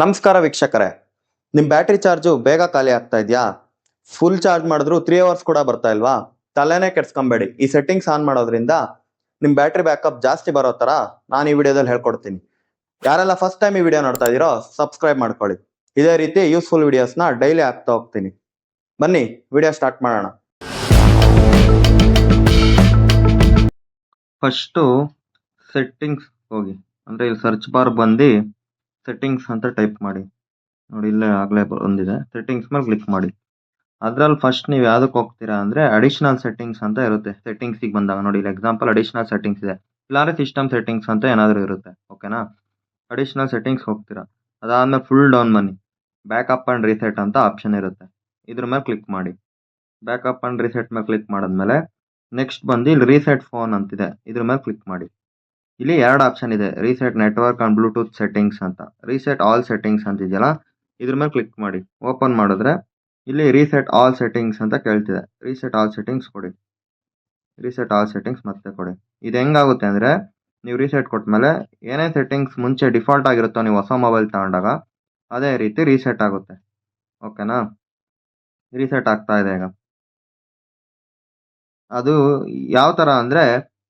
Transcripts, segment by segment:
ನಮಸ್ಕಾರ ವೀಕ್ಷಕರೇ. ನಿಮ್ಮ ಬ್ಯಾಟ್ರಿ ಚಾರ್ಜು ಬೇಗ ಖಾಲಿ ಆಗ್ತಾ ಇದೆಯಾ? ಫುಲ್ ಚಾರ್ಜ್ ಮಾಡಿದ್ರು ತ್ರೀ ಅವರ್ಸ್ ಕೂಡ ಬರ್ತಾ ಇಲ್ವಾ? ತಲೆನೇ ಕೆಡ್ಸ್ಕೊಂಬೇಡಿ. ಈ ಸೆಟ್ಟಿಂಗ್ಸ್ ಆನ್ ಮಾಡೋದ್ರಿಂದ ನಿಮ್ಮ ಬ್ಯಾಟ್ರಿ ಬ್ಯಾಕಪ್ ಜಾಸ್ತಿ ಬರೋ ಥರ ನಾನು ಈ ವಿಡಿಯೋದಲ್ಲಿ ಹೇಳ್ಕೊಡ್ತೀನಿ. ಯಾರೆಲ್ಲ ಫಸ್ಟ್ ಟೈಮ್ ಈ ವಿಡಿಯೋ ನೋಡ್ತಾ ಇದೀರೋ ಸಬ್ಸ್ಕ್ರೈಬ್ ಮಾಡ್ಕೊಳ್ಳಿ. ಇದೇ ರೀತಿ ಯೂಸ್ಫುಲ್ ವಿಡಿಯೋಸ್ನ ಡೈಲಿ ಹಾಕ್ತಾ ಹೋಗ್ತೀನಿ. ಬನ್ನಿ, ವಿಡಿಯೋ ಸ್ಟಾರ್ಟ್ ಮಾಡೋಣ. ಫಸ್ಟು ಸೆಟ್ಟಿಂಗ್ಸ್ ಹೋಗಿ. ಅಂದರೆ ಇಲ್ಲಿ ಸರ್ಚ್ ಬಾರ್ ಬಂದು ಸೆಟ್ಟಿಂಗ್ಸ್ ಅಂತ ಟೈಪ್ ಮಾಡಿ. ನೋಡಿ, ಇಲ್ಲೇ ಆಗಲೇ ಬಂದಿದೆ. ಸೆಟ್ಟಿಂಗ್ಸ್ ಮೇಲೆ ಕ್ಲಿಕ್ ಮಾಡಿ. ಅದ್ರಲ್ಲಿ ಫಸ್ಟ್ ನೀವು ಯಾವ್ದಕ್ಕೆ ಹೋಗ್ತೀರಾ ಅಂದರೆ ಅಡಿಷನಲ್ ಸೆಟ್ಟಿಂಗ್ಸ್ ಅಂತ ಇರುತ್ತೆ. ಸೆಟ್ಟಿಂಗ್ಸಿಗೆ ಬಂದಾಗ ನೋಡಿ, ಇಲ್ಲಿ ಎಕ್ಸಾಂಪಲ್ ಅಡಿಷನಲ್ ಸೆಟ್ಟಿಂಗ್ಸ್ ಇದೆ. ಇಲ್ಲಾರೆ ಸಿಸ್ಟಮ್ ಸೆಟ್ಟಿಂಗ್ಸ್ ಅಂತ ಏನಾದರೂ ಇರುತ್ತೆ. ಓಕೆನಾ ಅಡಿಷನಲ್ ಸೆಟ್ಟಿಂಗ್ಸ್ ಹೋಗ್ತೀರಾ. ಅದಾದಮೇಲೆ ಫುಲ್ ಡೌನ್ ಬನ್ನಿ. ಬ್ಯಾಕಪ್ ಆ್ಯಂಡ್ ರೀಸೆಟ್ ಅಂತ ಆಪ್ಷನ್ ಇರುತ್ತೆ. ಇದ್ರ ಮೇಲೆ ಕ್ಲಿಕ್ ಮಾಡಿ. ಬ್ಯಾಕಪ್ ಆ್ಯಂಡ್ ರೀಸೆಟ್ ಮೇಲೆ ಕ್ಲಿಕ್ ಮಾಡಿದ್ಮೇಲೆ ನೆಕ್ಸ್ಟ್ ಬಂದು ಇಲ್ಲಿ ರೀಸೆಟ್ ಫೋನ್ ಅಂತಿದೆ. ಇದ್ರ ಮೇಲೆ ಕ್ಲಿಕ್ ಮಾಡಿ. ಇಲ್ಲಿ ಎರಡು ಆಪ್ಷನ್ ಇದೆ. Reset network and Bluetooth settings ಅಂತ. ರೀಸೆಟ್ ಆಲ್ ಸೆಟ್ಟಿಂಗ್ಸ್ ಅಂತ ಇದೆಯಲ್ಲ ಇದ್ರ ಮೇಲೆ ಕ್ಲಿಕ್ ಮಾಡಿ. ಓಪನ್ ಮಾಡಿದ್ರೆ ಇಲ್ಲಿ ರೀಸೆಟ್ ಆಲ್ ಸೆಟ್ಟಿಂಗ್ಸ್ ಅಂತ ಕೇಳ್ತಿದೆ. ರೀಸೆಟ್ ಆಲ್ ಸೆಟ್ಟಿಂಗ್ಸ್ ಕೊಡಿ. ರೀಸೆಟ್ ಆಲ್ ಸೆಟ್ಟಿಂಗ್ಸ್ ಮತ್ತೆ ಕೊಡಿ. ಇದು ಹೆಂಗಾಗುತ್ತೆ ಅಂದರೆ ನೀವು ರೀಸೆಟ್ ಕೊಟ್ಮೇಲೆ ಏನೇ ಸೆಟ್ಟಿಂಗ್ಸ್ ಮುಂಚೆ ಡಿಫಾಲ್ಟ್ ಆಗಿರುತ್ತೋ ನೀವು ಹೊಸ ಮೊಬೈಲ್ ತಗೊಂಡಾಗ ಅದೇ ರೀತಿ ರೀಸೆಟ್ ಆಗುತ್ತೆ. ಓಕೆನಾ ರೀಸೆಟ್ ಆಗ್ತಾ ಇದೆ ಈಗ. ಅದು ಯಾವ ಥರ ಅಂದರೆ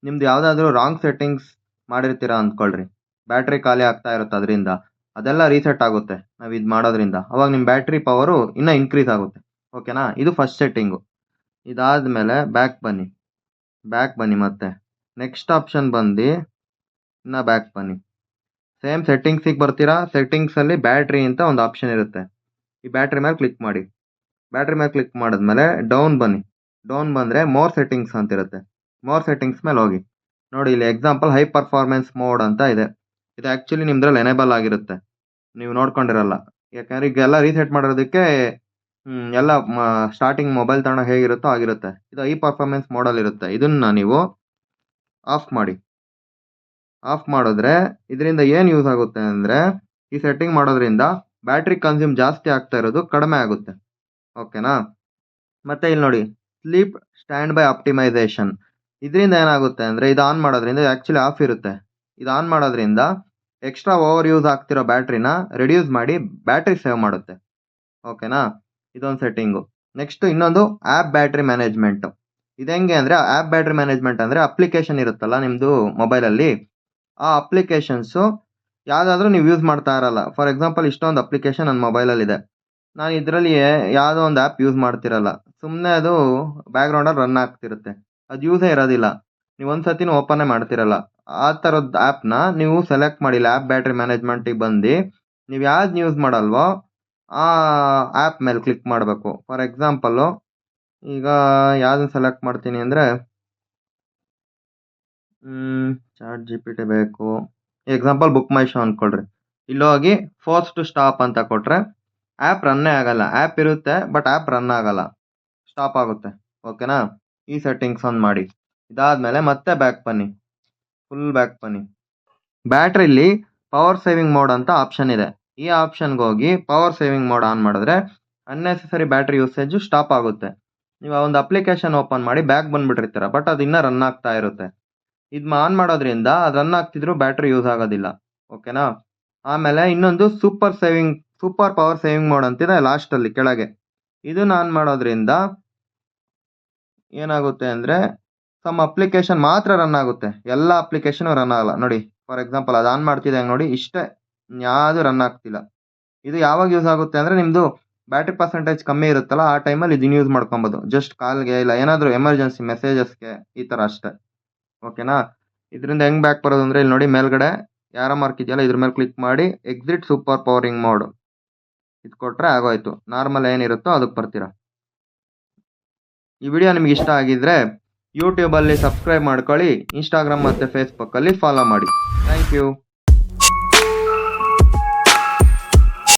ನಿಮ್ದು ಯಾವುದಾದ್ರೂ ರಾಂಗ್ ಸೆಟ್ಟಿಂಗ್ಸ್ ಮಾಡಿರ್ತೀರಾ ಅಂದ್ಕೊಳ್ರಿ. ಬ್ಯಾಟ್ರಿ ಖಾಲಿ ಆಗ್ತಾ ಇರುತ್ತೆ ಅದರಿಂದ. ಅದೆಲ್ಲ ರೀಸೆಟ್ ಆಗುತ್ತೆ ನಾವು ಇದು ಮಾಡೋದ್ರಿಂದ. ಅವಾಗ ನಿಮ್ಮ ಬ್ಯಾಟ್ರಿ ಪವರು ಇನ್ನೂ ಇನ್ಕ್ರೀಸ್ ಆಗುತ್ತೆ. ಓಕೆನಾ? ಇದು ಫಸ್ಟ್ ಸೆಟ್ಟಿಂಗು. ಇದಾದಮೇಲೆ ಬ್ಯಾಕ್ ಬನ್ನಿ. ಬ್ಯಾಕ್ ಬನ್ನಿ ಮತ್ತೆ. ನೆಕ್ಸ್ಟ್ ಆಪ್ಷನ್ ಬಂದು ಇನ್ನು ಬ್ಯಾಕ್ ಬನ್ನಿ. ಸೇಮ್ ಸೆಟ್ಟಿಂಗ್ಸಿಗೆ ಬರ್ತೀರಾ? ಸೆಟ್ಟಿಂಗ್ಸಲ್ಲಿ ಬ್ಯಾಟ್ರಿ ಅಂತ ಒಂದು ಆಪ್ಷನ್ ಇರುತ್ತೆ. ಈ ಬ್ಯಾಟ್ರಿ ಮೇಲೆ ಕ್ಲಿಕ್ ಮಾಡಿ. ಬ್ಯಾಟ್ರಿ ಮೇಲೆ ಕ್ಲಿಕ್ ಮಾಡಿದ್ಮೇಲೆ ಡೌನ್ ಬನ್ನಿ. ಡೌನ್ ಬಂದರೆ ಮೋರ್ ಸೆಟ್ಟಿಂಗ್ಸ್ ಅಂತ ಇರುತ್ತೆ ಮೋರ್ ಸೆಟ್ಟಿಂಗ್ಸ್ ಮೇಲೆ ಹೋಗಿ. ನೋಡಿ, ಇಲ್ಲಿ ಎಕ್ಸಾಂಪಲ್ ಹೈ ಪರ್ಫಾರ್ಮೆನ್ಸ್ ಮೋಡ್ ಅಂತ ಇದೆ. ಇದು ಆ್ಯಕ್ಚುಲಿ ನಿಮ್ದ್ರಲ್ಲಿ ಎನೇಬಲ್ ಆಗಿರುತ್ತೆ. ನೀವು ನೋಡ್ಕೊಂಡಿರಲ್ಲ. ಯಾಕಂದ್ರೆ ಈಗ ಎಲ್ಲ ರೀಸೆಟ್ ಮಾಡಿರೋದಕ್ಕೆ ಎಲ್ಲ ಸ್ಟಾರ್ಟಿಂಗ್ ಮೊಬೈಲ್ ತಗೊಂಡು ಹೇಗಿರುತ್ತೋ ಆಗಿರುತ್ತೆ. ಇದು ಹೈ ಪರ್ಫಾರ್ಮೆನ್ಸ್ ಮೋಡಲ್ಲಿ ಇರುತ್ತೆ. ಇದನ್ನ ನೀವು ಆಫ್ ಮಾಡಿ. ಆಫ್ ಮಾಡಿದ್ರೆ ಇದರಿಂದ ಏನು ಯೂಸ್ ಆಗುತ್ತೆ ಅಂದರೆ, ಈ ಸೆಟ್ಟಿಂಗ್ ಮಾಡೋದ್ರಿಂದ ಬ್ಯಾಟ್ರಿ ಕನ್ಸ್ಯೂಮ್ ಜಾಸ್ತಿ ಆಗ್ತಾ ಇರೋದು ಕಡಿಮೆ ಆಗುತ್ತೆ. ಓಕೆನಾ ಮತ್ತೆ ಇಲ್ಲಿ ನೋಡಿ ಸ್ಲೀಪ್ ಸ್ಟ್ಯಾಂಡ್ ಬೈ ಆಪ್ಟಿಮೈಸೇಷನ್ ಇದರಿಂದ ಏನಾಗುತ್ತೆ ಅಂದರೆ ಇದು ಆನ್ ಮಾಡೋದ್ರಿಂದ ಆ್ಯಕ್ಚುಲಿ ಆಫ್ ಇರುತ್ತೆ. ಇದು ಆನ್ ಮಾಡೋದ್ರಿಂದ ಎಕ್ಸ್ಟ್ರಾ ಓವರ್ ಯೂಸ್ ಆಗ್ತಿರೋ ಬ್ಯಾಟ್ರಿನ ರೆಡ್ಯೂಸ್ ಮಾಡಿ ಬ್ಯಾಟ್ರಿ ಸೇವ್ ಮಾಡುತ್ತೆ. ಓಕೆನಾ ಇದೊಂದು ಸೆಟ್ಟಿಂಗು ನೆಕ್ಸ್ಟ್ ಇನ್ನೊಂದು ಆ್ಯಪ್ ಬ್ಯಾಟ್ರಿ ಮ್ಯಾನೇಜ್ಮೆಂಟು ಇದು ಹೆಂಗೆ ಅಂದರೆ ಆ್ಯಪ್ ಬ್ಯಾಟ್ರಿ ಮ್ಯಾನೇಜ್ಮೆಂಟ್ ಅಂದರೆ ಅಪ್ಲಿಕೇಶನ್ ಇರುತ್ತಲ್ಲ ನಿಮ್ಮದು ಮೊಬೈಲಲ್ಲಿ ಆ ಅಪ್ಲಿಕೇಶನ್ಸು ಯಾವುದಾದ್ರೂ ನೀವು ಯೂಸ್ ಮಾಡ್ತಾ ಇರಲ್ಲ. ಫಾರ್ ಎಕ್ಸಾಂಪಲ್ ಇಷ್ಟೊಂದು ಅಪ್ಲಿಕೇಶನ್ ನನ್ನ ಮೊಬೈಲಲ್ಲಿದೆ ನಾನು ಇದರಲ್ಲಿ ಯಾವುದೋ ಒಂದು ಆ್ಯಪ್ ಯೂಸ್ ಮಾಡ್ತಿರಲ್ಲ. ಸುಮ್ಮನೆ ಅದು ಬ್ಯಾಕ್ಗ್ರೌಂಡಲ್ಲಿ ರನ್ ಆಗ್ತಿರುತ್ತೆ. ಅದು ಯೂಸೇ ಇರೋದಿಲ್ಲ. ನೀವು ಒಂದು ಸತಿನೂ ಓಪನ್ನೇ ಮಾಡ್ತಿರಲ್ಲ. ಆ ಥರದ್ದು ಆ್ಯಪ್ನ ನೀವು ಸೆಲೆಕ್ಟ್ ಮಾಡಿಲ್ಲ ಆ್ಯಪ್ ಬ್ಯಾಟ್ರಿ ಮ್ಯಾನೇಜ್ಮೆಂಟಿಗೆ ಬಂದು, ನೀವು ಯಾವ್ದು ಯೂಸ್ ಮಾಡಲ್ವೋ, ಆ ಆ್ಯಪ್ ಮೇಲೆ ಕ್ಲಿಕ್ ಮಾಡಬೇಕು. ಫಾರ್ ಎಕ್ಸಾಂಪಲ್ಲು ಈಗ ಯಾವ್ದನ್ನ ಸೆಲೆಕ್ಟ್ ಮಾಡ್ತೀನಿ ಅಂದರೆ ಚಾಟ್ ಜಿ ಪಿ ಟಿ ಬೇಕು. ಎಕ್ಸಾಂಪಲ್ ಬುಕ್ ಮೈ ಶೋ ಅಂದ್ಕೊಳ್ರಿ ಇಲ್ಲೋಗಿ ಫೋರ್ಸ್ ಟು ಸ್ಟಾಪ್ ಅಂತ ಕೊಟ್ಟರೆ ಆ್ಯಪ್ ರನ್ನೇ ಆಗಲ್ಲ. ಆ್ಯಪ್ ಇರುತ್ತೆ ಬಟ್ ಆ್ಯಪ್ ರನ್ ಆಗಲ್ಲ. ಸ್ಟಾಪ್ ಆಗುತ್ತೆ. ಓಕೆನಾ ಈ ಸೆಟ್ಟಿಂಗ್ಸ್ ಆನ್ ಮಾಡಿ. ಇದಾದಮೇಲೆ ಮತ್ತೆ ಬ್ಯಾಕ್ ಬನ್ನಿ. ಫುಲ್ ಬ್ಯಾಕ್ ಬನ್ನಿ. ಬ್ಯಾಟ್ರಿಲಿ ಪವರ್ ಸೇವಿಂಗ್ ಮೋಡ್ ಅಂತ ಆಪ್ಷನ್ ಇದೆ. ಈ ಆಪ್ಷನ್ಗೆ ಹೋಗಿ ಪವರ್ ಸೇವಿಂಗ್ ಮೋಡ್ ಆನ್ ಮಾಡಿದ್ರೆ ಅನ್ನೆಸೆಸರಿ ಬ್ಯಾಟ್ರಿ ಯೂಸೇಜು ಸ್ಟಾಪ್ ಆಗುತ್ತೆ. ನೀವು ಆ ಒಂದು ಅಪ್ಲಿಕೇಶನ್ ಓಪನ್ ಮಾಡಿ ಬ್ಯಾಕ್ ಬಂದುಬಿಟ್ಟಿರ್ತೀರ ಬಟ್ ಅದು ಇನ್ನೂ ರನ್ ಆಗ್ತಾ ಇರುತ್ತೆ. ಇದು ಆನ್ ಮಾಡೋದ್ರಿಂದ ಅದು ರನ್ ಆಗ್ತಿದ್ರು ಬ್ಯಾಟ್ರಿ ಯೂಸ್ ಆಗೋದಿಲ್ಲ. ಓಕೆನಾ ಆಮೇಲೆ ಇನ್ನೊಂದು super saving super power saving mode ಅಂತಿದೆ ಲಾಸ್ಟಲ್ಲಿ ಕೆಳಗೆ. ಇದನ್ನ ಆನ್ ಮಾಡೋದ್ರಿಂದ ಏನಾಗುತ್ತೆ ಅಂದರೆ ಸಮ್ ಅಪ್ಲಿಕೇಶನ್ ಮಾತ್ರ ರನ್ ಆಗುತ್ತೆ. ಎಲ್ಲ ಅಪ್ಲಿಕೇಶನ್ ರನ್ ಆಗಲ್ಲ. ನೋಡಿ ಫಾರ್ ಎಕ್ಸಾಂಪಲ್ ಅದು ಆನ್ ಮಾಡ್ತಿದ್ದೆ ನೋಡಿ, ಇಷ್ಟೇ. ಯಾವುದು ರನ್ ಆಗ್ತಿಲ್ಲ. ಇದು ಯಾವಾಗ ಯೂಸ್ ಆಗುತ್ತೆ ಅಂದರೆ ನಿಮ್ಮದು ಬ್ಯಾಟ್ರಿ ಪರ್ಸೆಂಟೇಜ್ ಕಮ್ಮಿ ಇರುತ್ತಲ್ಲ, ಆ ಟೈಮಲ್ಲಿ ಇದನ್ನ ಯೂಸ್ ಮಾಡ್ಕೊಬೋದು. ಜಸ್ಟ್ ಕಾಲ್ಗೆ ಇಲ್ಲ, ಏನಾದರೂ ಎಮರ್ಜೆನ್ಸಿ ಮೆಸೇಜಸ್ಗೆ ಈ ಥರ ಅಷ್ಟೇ. ಓಕೆನಾ ಇದರಿಂದ ಹೆಂಗೆ ಬ್ಯಾಕ್ ಬರೋದು ಅಂದರೆ, ಇಲ್ಲಿ ನೋಡಿ ಮೇಲ್ಗಡೆ ಯಾರ ಮಾರ್ಕ್ ಇದೆಯಲ್ಲ, ಇದ್ರ ಮೇಲೆ ಕ್ಲಿಕ್ ಮಾಡಿ ಎಕ್ಸಿಟ್ ಸೂಪರ್ ಪವರಿಂಗ್ ಮೋಡ್ ಇದು ಕೊಟ್ಟರೆ ಆಗೋಯ್ತು. ನಾರ್ಮಲ್ ಏನಿರುತ್ತೋ ಅದಕ್ಕೆ ಬರ್ತೀರಾ? ಈ ವಿಡಿಯೋ ನಿಮಗೆ ಇಷ್ಟ ಆಗಿದ್ರೆ ಯೂಟ್ಯೂಬಲ್ಲಿ ಸಬ್ಸ್ಕ್ರೈಬ್ ಮಾಡ್ಕೊಳ್ಳಿ ಇನ್ಸ್ಟಾಗ್ರಾಮ್ ಮತ್ತು ಫೇಸ್ಬುಕ್ಕಲ್ಲಿ ಫಾಲೋ ಮಾಡಿ. Thank you